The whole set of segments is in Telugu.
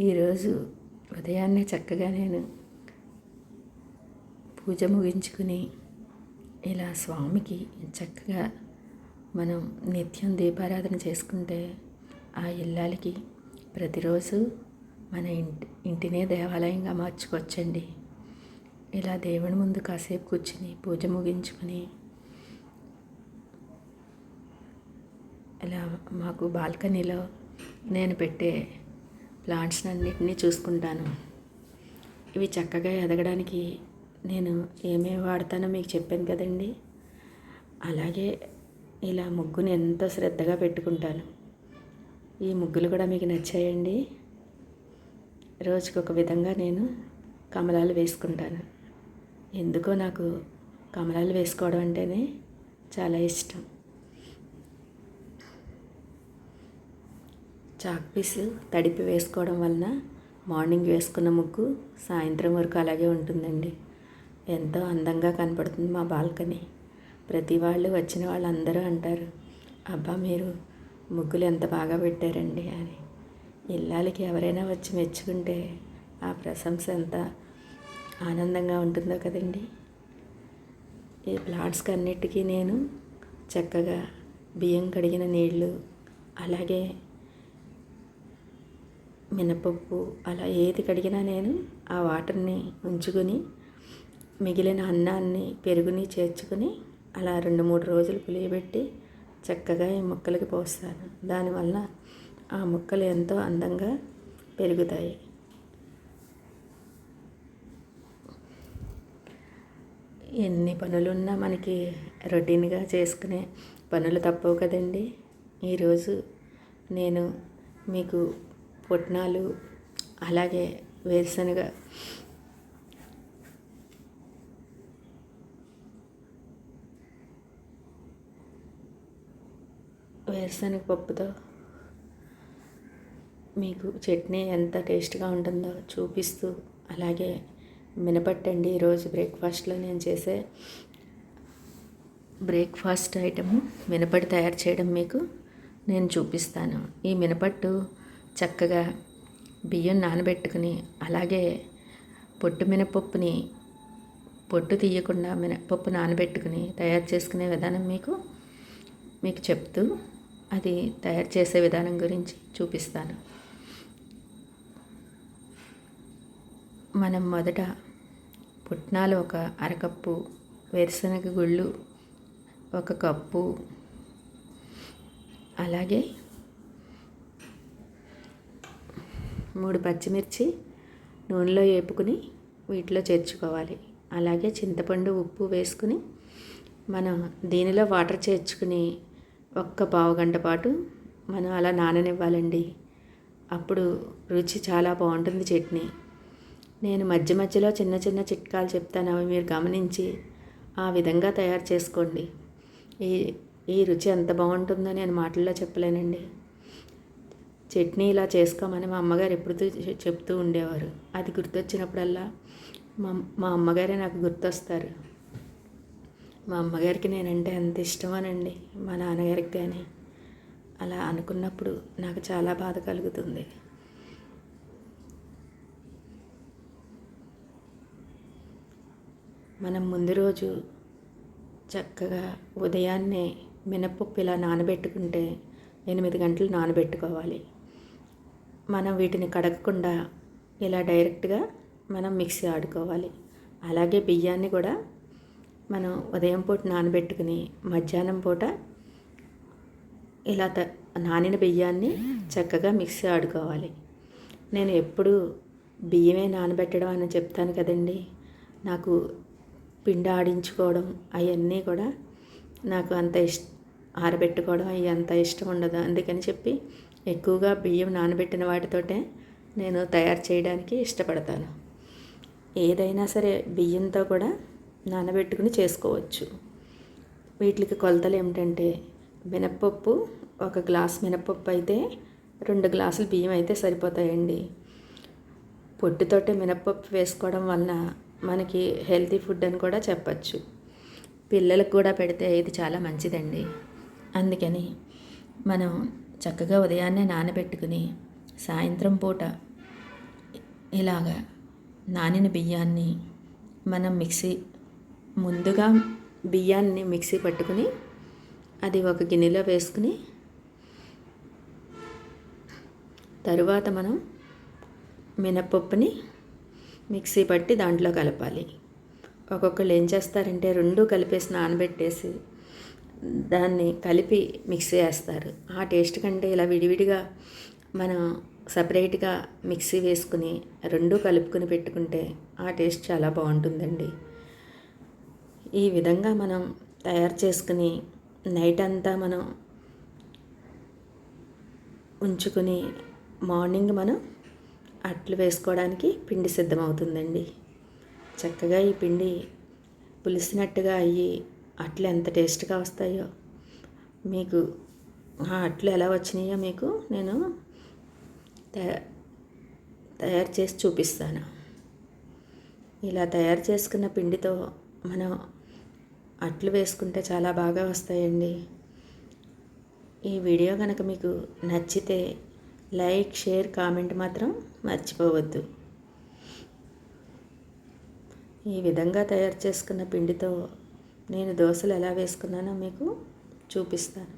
ఈరోజు ఉదయాన్నే చక్కగా నేను పూజ ముగించుకుని ఇలా స్వామికి చక్కగా మనం నిత్యం దీపారాధన చేసుకుంటే ఆ ఇల్లాలకి ప్రతిరోజు మన ఇంటి ఇంటినే దేవాలయంగా మార్చుకోవచ్చండి. ఇలా దేవుని ముందు కాసేపు కూర్చుని పూజ ముగించుకుని ఇలా మాకు బాల్కనీలో నేను పెట్టే ప్లాంట్స్ అన్నిటినీ చూసుకుంటాను. ఇవి చక్కగా ఎదగడానికి నేను ఏమేమి వాడతానో మీకు చెప్పాను కదండి. అలాగే ఇలా ముగ్గుని ఎంతో శ్రద్ధగా పెట్టుకుంటాను. ఈ ముగ్గులు కూడా మీకు నచ్చాయండి. రోజుకి ఒక విధంగా నేను కమలాలు వేసుకుంటాను. ఎందుకో నాకు కమలాలు వేసుకోవడం అంటేనే చాలా ఇష్టం. చాక్ పీస్ తడిపి వేసుకోవడం వలన మార్నింగ్ వేసుకున్న ముగ్గు సాయంత్రం వరకు అలాగే ఉంటుందండి. ఎంతో అందంగా కనపడుతుంది మా బాల్కనీ. ప్రతి వాళ్ళు వచ్చిన వాళ్ళందరూ అంటారు అబ్బా మీరు ముగ్గులు ఎంత బాగా పెట్టారండి అని. ఇల్లాలకి ఎవరైనా వచ్చి మెచ్చుకుంటే ఆ ప్రశంస ఎంత ఆనందంగా ఉంటుందో కదండి. ఈ ప్లాంట్స్కి అన్నిటికీ నేను చక్కగా బియ్యం కడిగిన నీళ్ళు అలాగే మినపప్పు అలా ఏది కడిగినా నేను ఆ వాటర్ని ఉంచుకొని మిగిలిన అన్నాన్ని పెరుగుని చేర్చుకొని అలా రెండు మూడు రోజులు పులియబెట్టి చక్కగా ఈ మొక్కలకి పోస్తాను. దానివల్ల ఆ మొక్కలు ఎంతో అందంగా పెరుగుతాయి. ఎన్ని పనులున్నా మనకి రొటీన్గా చేసుకునే పనులు తప్పవు కదండి. ఈరోజు నేను మీకు పొట్నాలు అలాగే వేరుశనగ. వేరుశనగ పప్పుతో మీకు చట్నీ ఎంత టేస్ట్గా ఉంటుందో చూపిస్తూ అలాగే మినపట్టండి ఈరోజు బ్రేక్ఫాస్ట్లో నేను చేసే బ్రేక్ఫాస్ట్ ఐటము మినపట్టు తయారు చేయడం మీకు నేను చూపిస్తాను. ఈ మినపట్టు చక్కగా బియ్యం నానబెట్టుకుని అలాగే పొట్టు మినపప్పుని పొట్టు తీయకుండా మినపప్పు నానబెట్టుకుని తయారు చేసుకునే విధానం మీకు మీకు చెప్తూ అది తయారు చేసే విధానం గురించి చూపిస్తాను. మనం మొదట పుట్నాలు ఒక అరకప్పు వేరుశనగ గుళ్ళు ఒక కప్పు అలాగే మూడు పచ్చిమిర్చి నూనెలో వేపుకుని వీటిలో చేర్చుకోవాలి. అలాగే చింతపండు ఉప్పు వేసుకుని మనం దీనిలో వాటర్ చేర్చుకుని ఒక్క పావు గంట పాటు మనం అలా నాననివ్వాలండి. అప్పుడు రుచి చాలా బాగుంటుంది చట్నీ. నేను మధ్య మధ్యలో చిన్న చిన్న చిట్కాలు చెప్తాను అవి మీరు గమనించి ఆ విధంగా తయారు చేసుకోండి. ఈ ఈ రుచి ఎంత బాగుంటుందో నేను మాటల్లో చెప్పలేనండి. చట్నీ ఇలా చేసుకోమని మా అమ్మగారు ఎప్పుడు చెప్తూ ఉండేవారు. అది గుర్తొచ్చినప్పుడల్లా మా మా అమ్మగారే నాకు గుర్తొస్తారు. మా అమ్మగారికి నేనంటే ఎంత ఇష్టమోనండి మా నాన్నగారికి కానీ. అలా అనుకున్నప్పుడు నాకు చాలా బాధ కలుగుతుంది. మనం ముందు రోజు చక్కగా ఉదయాన్నే మినపప్పు ఇలా నానబెట్టుకుంటే ఎనిమిది గంటలు నానబెట్టుకోవాలి. మనం వీటిని కడగకుండా ఇలా డైరెక్ట్గా మనం మిక్సీ ఆడుకోవాలి. అలాగే బియ్యాన్ని కూడా మనం ఉదయం పూట నానబెట్టుకుని మధ్యాహ్నం పూట ఇలా త నానిన బియ్యాన్ని చక్కగా మిక్సీ ఆడుకోవాలి. నేను ఎప్పుడు బియ్యమే నానబెట్టడం అని చెప్తాను కదండి. నాకు పిండి ఆడించుకోవడం అవన్నీ కూడా నాకు అంత ఇష్ట ఆరబెట్టుకోవడం అవి అంత ఇష్టం ఉండదు. అందుకని చెప్పి ఎక్కువగా బియ్యం నానబెట్టిన వాటితోటే నేను తయారు చేయడానికి ఇష్టపడతాను. ఏదైనా సరే బియ్యంతో కూడా నానబెట్టుకుని చేసుకోవచ్చు. వీటికి కొలతలు ఏమిటంటే మినప్పప్పు ఒక గ్లాస్ మినప్పప్పు అయితే రెండు గ్లాసులు బియ్యం అయితే సరిపోతాయండి. పొట్టుతోటే మినప్పప్పు వేసుకోవడం వలన మనకి హెల్తీ ఫుడ్ అని కూడా చెప్పచ్చు. పిల్లలకు కూడా పెడితే ఇది చాలా మంచిదండి. అందుకని మనం చక్కగా ఉదయాన్నే నానబెట్టుకుని సాయంత్రం పూట ఇలాగా నానిన బియ్యాన్ని మనం మిక్సీ ముందుగా బియ్యాన్ని మిక్సీ పట్టుకుని అది ఒక గిన్నెలో వేసుకుని తరువాత మనం మినప్పప్పుని మిక్సీ పట్టి దాంట్లో కలపాలి. ఒక్కొక్కళ్ళు ఏం చేస్తారంటే రెండు కలిపేసి నానబెట్టేసి దాన్ని కలిపి మిక్సీ చేస్తారు. ఆ టేస్ట్ కంటే ఇలా విడివిడిగా మనం సపరేట్గా మిక్సీ వేసుకుని రెండూ కలుపుకొని పెట్టుకుంటే ఆ టేస్ట్ చాలా బాగుంటుందండి. ఈ విధంగా మనం తయారు చేసుకుని నైట్ అంతా మనం ఉంచుకుని మార్నింగ్ మనం అట్లు వేసుకోవడానికి పిండి సిద్ధమవుతుందండి. చక్కగా ఈ పిండి పులిసినట్టుగా అయ్యి అట్లు ఎంత టేస్ట్గా వస్తాయో. మీకు ఆ అట్లు ఎలా వచ్చినాయో మీకు నేను తయారు చేసి చూపిస్తాను. ఇలా తయారు చేసుకున్న పిండితో మనం అట్లు వేసుకుంటే చాలా బాగా వస్తాయండి. ఈ వీడియో కనుక మీకు నచ్చితే లైక్ షేర్ కామెంట్ మాత్రం మర్చిపోవద్దు. ఈ విధంగా తయారు చేసుకున్న పిండితో నేను దోశలు ఎలా వేసుకున్నానో మీకు చూపిస్తాను.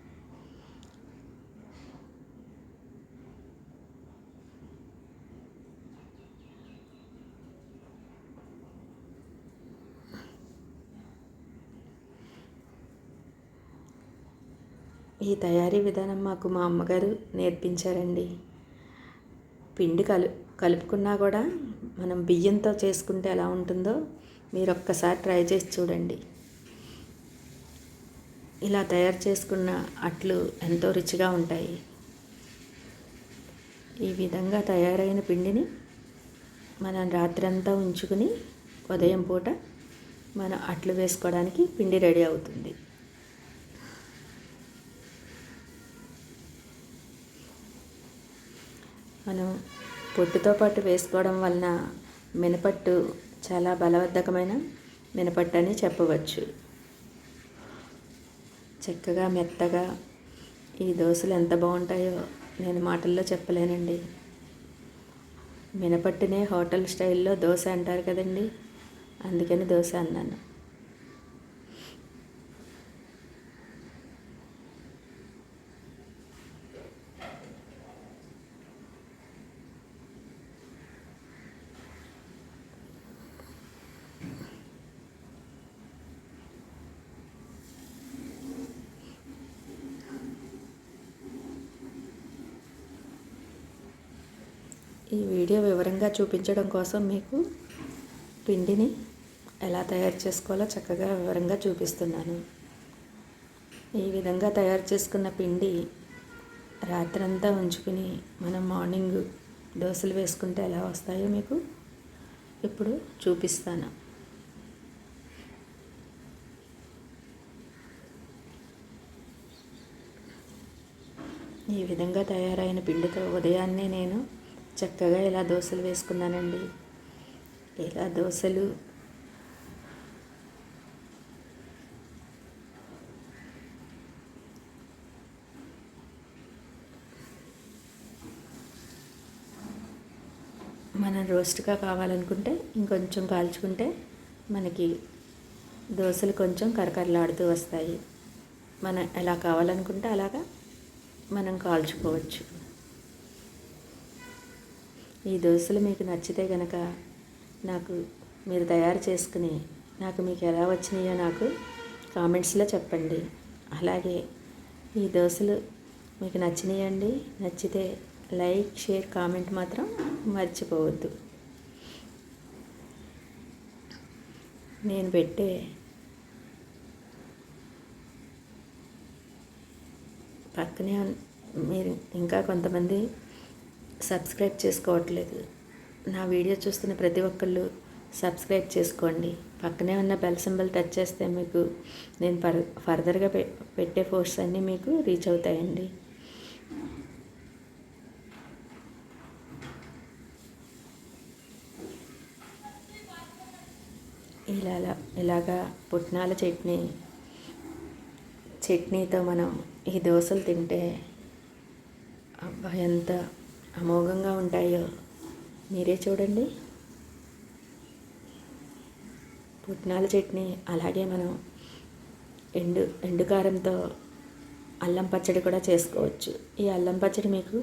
ఈ తయారీ విధానం మాకు మా అమ్మగారు నేర్పించారండి. పిండి కలు కలుపుకున్నా కూడా మనం బియ్యంతో చేసుకుంటే ఎలా ఉంటుందో మీరు ఒక్కసారి ట్రై చేసి చూడండి. ఇలా తయారు చేసుకున్న అట్లు ఎంతో రుచిగా ఉంటాయి. ఈ విధంగా తయారైన పిండిని మనం రాత్రంతా ఉంచుకుని ఉదయం పూట మనం అట్లు వేసుకోవడానికి పిండి రెడీ అవుతుంది. మనం పొట్టుతో పాటు వేసుకోవడం వలన మినపట్టు చాలా బలవర్ధకమైన మినపట్టు అని చెప్పవచ్చు. చక్కగా మెత్తగా ఈ దోశలు ఎంత బాగుంటాయో నేను మాటల్లో చెప్పలేనండి. మినపట్టునే హోటల్ స్టైల్లో దోశ అంటారు కదండి. అందుకని దోశ అన్నాను. ఈ వీడియో వివరంగా చూపించడం కోసం మీకు పిండిని ఎలా తయారు చేసుకోవాలో చక్కగా వివరంగా చూపిస్తున్నాను. ఈ విధంగా తయారు చేసుకున్న పిండి రాత్రంతా ఉంచుకుని మనం మార్నింగ్ దోశలు వేసుకుంటే ఎలా వస్తాయో మీకు ఇప్పుడు చూపిస్తాను. ఈ విధంగా తయారైన పిండితో ఉదయాన్నే నేను చక్కగా ఇలా దోశలు వేసుకున్నానండి. ఇలా దోశలు? మనం రోస్ట్గా కావాలనుకుంటే ఇంకొంచెం కాల్చుకుంటే మనకి దోశలు కొంచెం కరకరలాడుతూ వస్తాయి. మనం ఎలా కావాలనుకుంటే అలాగా మనం కాల్చుకోవచ్చు. ఈ దోశలు మీకు నచ్చితే కనుక నాకు మీరు తయారు చేసుకుని నాకు మీకు ఎలా వచ్చినాయో నాకు కామెంట్స్లో చెప్పండి. అలాగే ఈ దోశలు మీకు నచ్చినాయండి నచ్చితే లైక్ షేర్ కామెంట్ మాత్రం మర్చిపోవద్దు. నేను పెట్టే పక్కనే మీరు ఇంకా కొంతమంది సబ్స్క్రైబ్ చేసుకోవట్లేదు. నా వీడియో చూస్తున్న ప్రతి ఒక్కళ్ళు సబ్స్క్రైబ్ చేసుకోండి. పక్కనే ఉన్న బెల్ సింబల్ టచ్ చేస్తే మీకు నేను ఫర్ ఫర్దర్గా పెట్టే పోస్ట్స్ అన్నీ మీకు రీచ్ అవుతాయండి. ఇలా ఇలాగా పుట్నాల చట్నీ చట్నీతో మనం ఈ దోశలు తింటే అబ్బా ఎంత అమోఘంగా ఉంటాయో మీరే చూడండి. పుట్నాల చట్నీ అలాగే మనం ఎండు ఎండు కారంతో అల్లం పచ్చడి కూడా చేసుకోవచ్చు. ఈ అల్లం పచ్చడి మీకు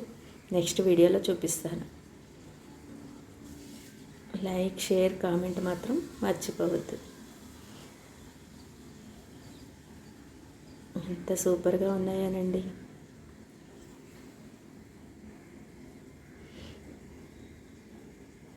నెక్స్ట్ వీడియోలో చూపిస్తాను. లైక్ షేర్ కామెంట్ మాత్రం మర్చిపోవద్దు. ఎంత సూపర్గా ఉన్నాయానండి.